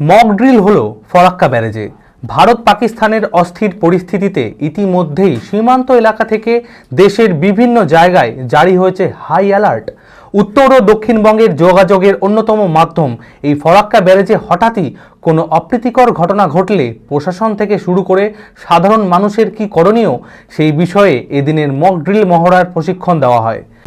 Mock drill হলো ফরাক্কা ব্যারেজে। ভারত পাকিস্তানের অস্থির পরিস্থিতিতে ইতিমধ্যেই সীমান্ত এলাকা থেকে দেশের বিভিন্ন জায়গায় জারি হয়েছে হাই অ্যালার্ট। উত্তর ও দক্ষিণবঙ্গের যোগাযোগের অন্যতম মাধ্যম। এই ফরাক্কা ব্যারেজে হঠাৎই কোনো অপ্রীতিকর ঘটনা ঘটলে প্রশাসন থেকে শুরু করে সাধারণ মানুষের কি করণীয় সেই বিষয়ে এদিনের মক ড্রিল মহড়ার প্রশিক্ষণ দেওয়া হয়।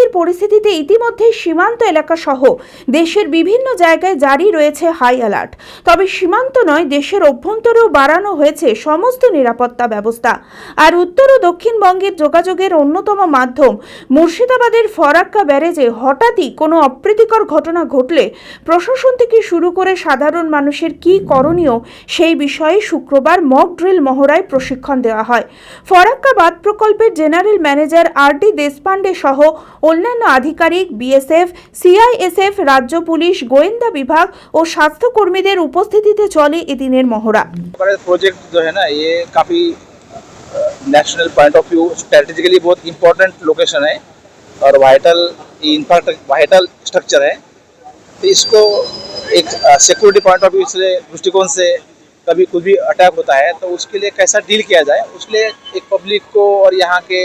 অস্থির পরিস্থিতিতে ইতিমধ্যে সীমান্ত এলাকা সহ দেশের বিভিন্ন জায়গায় জারি রয়েছে হাই অ্যালার্ট। তবে সীমান্ত নয়, দেশের অভ্যন্তরেও বাড়ানো হয়েছে সমস্ত নিরাপত্তা ব্যবস্থা। আর উত্তর ও দক্ষিণবঙ্গের যোগাযোগের অন্যতম মাধ্যম মুর্শিদাবাদের ফরাক্কা ব্যারেজে হঠাৎই কোনো অপ্রীতিকর ঘটনা ঘটলে প্রশাসন থেকে শুরু করে সাধারণ মানুষের কি করণীয় সেই বিষয়ে শুক্রবার মক ড্রিল মহড়ায় প্রশিক্ষণ দেওয়া হয়। ফরাক্কা বাঁধ প্রকল্পের general manager R D Deshpande সহ অন্যান্য আধিকারিক বিএসএফ সিআইএসএফ রাজ্য পুলিশ গোয়েন্দা বিভাগ ও স্বাস্থ্যকর্মীদের উপস্থিতিতে চলে এদিনের মহড়া हमारे प्रोजेक्ट जो है ना ये काफ़ी national point of view strategically बहुत इंपॉर्टेंट लोकेशन है और वाइटल इंफ्रास्ट्रक्चर वाइटल स्ट्रक्चर है तो इसको एक सिक्योरिटी पॉइंट ऑफ व्यू से दृष्टिकोण से कभी कुछ भी अटैक होता है तो उसके लिए कैसा डील किया जाए उसके लिए एक पब्लिक को और यहाँ के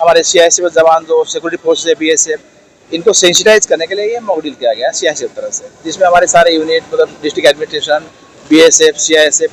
हमारे सी आई जवान जो सिक्योरिटी फोर्स है बी एस एफ़ इनको सेंसिटाइज करने के लिए ये मॉक किया गया सी आई तरफ़ से, जिसमें हमारे सारे यूनिट मतलब district administration B S F C I S F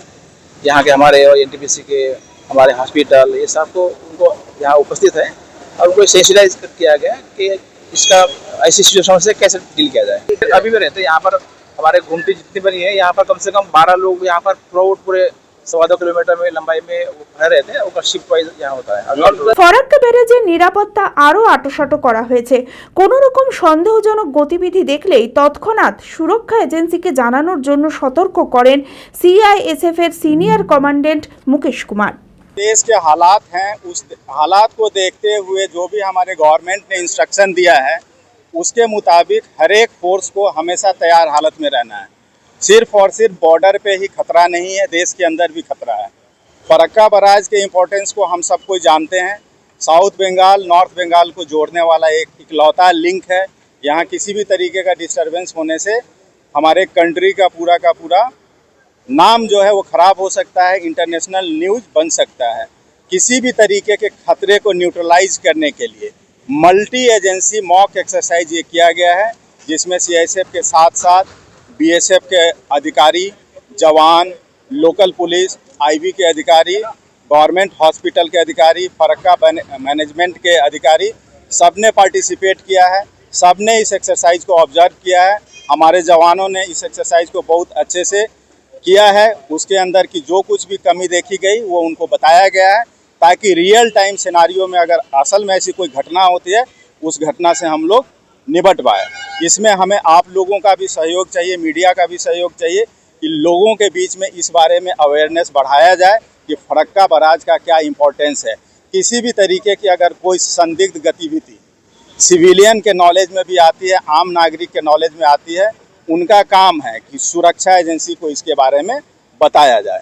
यहाँ के हमारे और एन टी पी सी के हमारे हॉस्पिटल ये सबको उनको यहाँ उपस्थित है और उनको सेंसिटाइज किया गया कि इसका ऐसी सिचुएशन से कैसे डील किया जाए। अभी भी रहते हैं, यहाँ पर हमारे घूमती जितनी बनी है, यहाँ पर कम से कम बारह लोग यहाँ पर थ्रू पूरे सवा दो किलोमीटर में लंबाई में वो खड़े रहते हैं उनका शिफ्ट वाइज यहाँ होता है और ফরাক্কা ব্যারেজের নিরাপত্তা আরও আটোসাটো করা হয়েছে কোনো রকম সন্দেহজনক গতিবিধি দেখলেই তৎক্ষণাৎ সুরক্ষা এজেন্সিকে জানানোর জন্য সতর্ক করেন সিআইএসএফ এর সিনিয়র কমান্ডেন্ট মুকেশ কুমার देश के हालात हैं उस हालात को देखते हुए जो भी हमारे गवर्नमेंट ने इंस्ट्रक्शन दिया है उसके मुताबिक हर एक फोर्स को हमेशा तैयार हालत में रहना है सिर्फ़ और सिर्फ़ बॉर्डर पे ही खतरा नहीं है, देश के अंदर भी खतरा है। फरक्का बराज के इम्पोर्टेंस को हम सब कोई जानते हैं। साउथ बंगाल नॉर्थ बंगाल को जोड़ने वाला एक इकलौता लिंक है। यहाँ किसी भी तरीके का डिस्टरबेंस होने से हमारे कंट्री का पूरा का पूरा नाम जो है वो ख़राब हो सकता है इंटरनेशनल न्यूज़ बन सकता है। किसी भी तरीके के खतरे को न्यूट्रलाइज करने के लिए मल्टी एजेंसी मॉक एक्सरसाइज ये किया गया है, जिसमें सीआईएसएफ के साथ साथ बीएसएफ के अधिकारी, जवान, लोकल पुलिस, आईबी के अधिकारी, गवर्नमेंट हॉस्पिटल के अधिकारी, फरक्का मैनेजमेंट के अधिकारी सबने पार्टिसिपेट किया है। सबने इस एक्सरसाइज को ऑब्ज़र्व किया है। हमारे जवानों ने इस एक्सरसाइज को बहुत अच्छे से किया है। उसके अंदर की जो कुछ भी कमी देखी गई, वो उनको बताया गया है, ताकि रियल टाइम सिनारियों में अगर असल में ऐसी कोई घटना होती है, उस घटना से हम लोग निपट पाए इसमें हमें आप लोगों का भी सहयोग चाहिए, मीडिया का भी सहयोग चाहिए कि लोगों के बीच में इस बारे में अवेयरनेस बढ़ाया जाए कि फरक्का बराज का क्या इम्पोर्टेंस है। किसी भी तरीके की अगर कोई संदिग्ध गतिविधि सिविलियन के नॉलेज में भी आती है, आम नागरिक के नॉलेज में आती है, उनका काम है कि सुरक्षा एजेंसी को इसके बारे में बताया जाए।